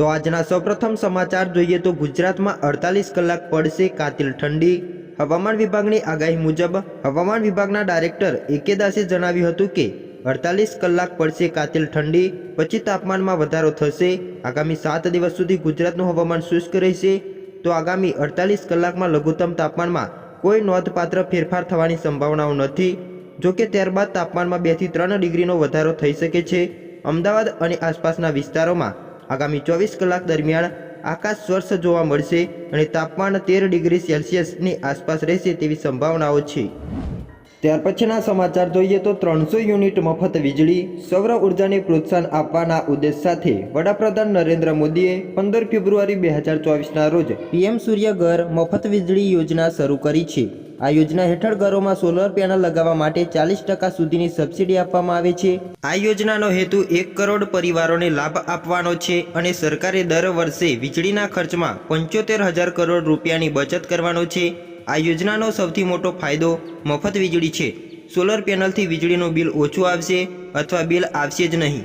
તો આજના સૌપ્રથમ સમાચાર જોઈએ તો ગુજરાતમાં અડતાલીસ કલાક પડશે કાતિલ ઠંડી. હવામાન વિભાગની આગાહી મુજબ હવામાન વિભાગના ડાયરેક્ટર એકે દાસે જણાવ્યું હતું કે અડતાલીસ કલાક પડશે કાતિલ ઠંડી, પછી તાપમાનમાં વધારો થશે. આગામી સાત દિવસ સુધી ગુજરાતનું હવામાન શુષ્ક રહેશે. તો આગામી અડતાલીસ કલાકમાં લઘુત્તમ તાપમાનમાં કોઈ નોંધપાત્ર ફેરફાર થવાની સંભાવનાઓ નથી. જોકે ત્યારબાદ તાપમાનમાં બેથી ત્રણ ડિગ્રીનો વધારો થઈ શકે છે. અમદાવાદ અને આસપાસના વિસ્તારોમાં આગામી ચોવીસ કલાક દરમિયાન આકાશ સ્વચ્છ જોવા મળશે અને તાપમાન તેર ડિગ્રી સેલ્સિયસની આસપાસ રહેશે તેવી સંભાવનાઓ છે. ત્યાર પછીના સમાચાર જોઈએ તો ત્રણસો યુનિટ મફત વીજળી, સૌર ઉર્જાને પ્રોત્સાહન આપવાના ઉદ્દેશ સાથે વડાપ્રધાન નરેન્દ્ર મોદીએ પંદર ફેબ્રુઆરી બે હજાર ચોવીસના રોજ પીએમ સૂર્ય ઘર મફત વીજળી યોજના શરૂ કરી છે. આ યોજના હેઠળ ઘરોમાં સોલર પેનલ લગાવવા માટે ચાલીસ ટકા સુધીની સબસિડી આપવામાં આવે છે. આ યોજનાનો હેતુ એક કરોડ પરિવારોને લાભ આપવાનો છે અને સરકારે દર વર્ષે વીજળીના ખર્ચમાં પંચોતેર હજાર કરોડ રૂપિયાની બચત કરવાનો છે. આ યોજનાનો સૌથી મોટો ફાયદો મફત વીજળી છે. સોલર પેનલથી વીજળીનું બિલ ઓછું આવશે અથવા બિલ આવશે જ નહીં.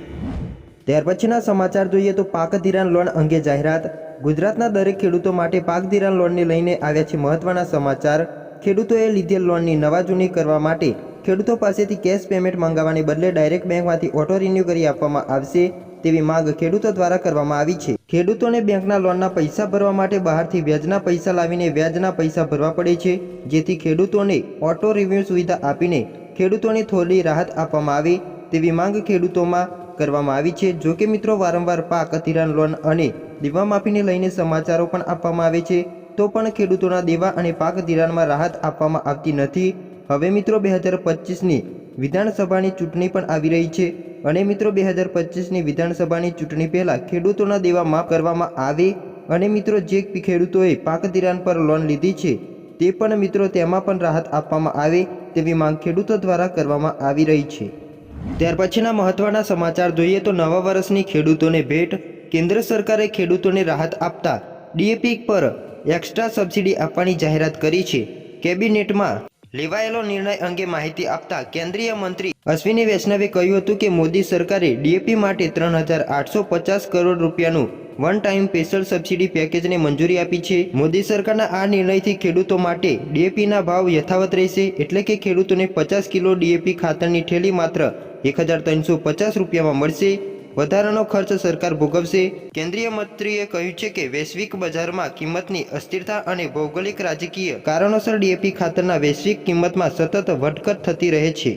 ત્યાર પછીના સમાચાર જોઈએ તો પાક ધિરાણ લોન અંગે જાહેરાત. ગુજરાતના દરેક ખેડૂતો માટે પાક ધિરાણ લોનને લઈને આવ્યા છે મહત્વના સમાચાર. ખેડૂતોએ લીધેલ લોનની નવા જૂની કરવા માટે ખેડૂતો પાસેથી કેશ પેમેન્ટ મંગાવવાને બદલે ડાયરેક્ટ બેંકમાંથી ઓટો રિન્યૂ કરી આપવામાં આવશે. તેવી માંગ ખેડૂતો દ્વારા કરવામાં આવી છે. ખેડૂતોને બેંકના લોનના પૈસા ભરવા માટે બહારથી વ્યાજના પૈસા લાવીને વ્યાજના પૈસા ભરવા પડે છે, જેથી ખેડૂતોને ઓટો રિવ્યુ સુવિધા આપીને ખેડૂતોને થોડી રાહત આપવામાં આવે તેવી માંગ ખેડૂતોમાં કરવામાં આવી છે. જો કે મિત્રો, વારંવાર પાક, ધિરાણ લોન અને દેવા માફીને લઈને સમાચારો પણ આપવામાં આવે છે, તો પણ ખેડૂતોના દેવા અને પાક ધિરાણમાં રાહત આપવામાં આવતી નથી. હવે મિત્રો, બે હજાર પચીસની વિધાનસભાની ચૂંટણી પણ આવી રહી છે. અને મિત્રો બે હજાર પચીસની વિધાનસભાની ચૂંટણી પહેલાં ખેડૂતોના દેવા માફ કરવામાં આવે અને મિત્રો જે ખેડૂતોએ પાક ધિરાણ પર લોન લીધી છે, તે પણ મિત્રો તેમાં પણ રાહત આપવામાં આવે તેવી માંગ ખેડૂતો દ્વારા કરવામાં આવી રહી છે. ત્યાર પછીના મહત્વના સમાચાર જોઈએ તો નવા વર્ષની ખેડૂતોને ભેટ, કેન્દ્ર સરકારે ખેડૂતોને રાહત આપતા ડીએપી પર એક્સ્ટ્રા સબસિડી આપવાની જાહેરાત કરી છે. કેબિનેટમાં લેવાયેલો નિર્ણય અંગે માહિતી આપતા કેન્દ્રીય મંત્રી અશ્વિની વૈષ્ણવે કહ્યું હતું કે મોદી સરકારે ડીએપી માટે ત્રણ હજાર આઠસો પચાસ કરોડ રૂપિયાનું વન ટાઈમ સ્પેશિયલ સબસિડી પેકેજને મંજૂરી આપી છે. મોદી સરકારના આ નિર્ણયથી ખેડૂતો માટે ડીએપીના ભાવ યથાવત રહેશે એટલે કે ખેડૂતોને પચાસ કિલો ડીએપી ખાતરની થેલી માત્ર એક હજાર ત્રણસો પચાસ રૂપિયામાં મળશે. વધારાનો ખર્ચ સરકાર ભોગવશે. કેન્દ્રીય મંત્રીએ કહ્યું છે કે વૈશ્વિક બજારમાં કિંમતની અસ્થિરતા અને ભૌગોલિક રાજકીય કારણોસર ડીએપી ખાતરના વૈશ્વિક કિંમતમાં સતત વધઘટ થતી રહે છે.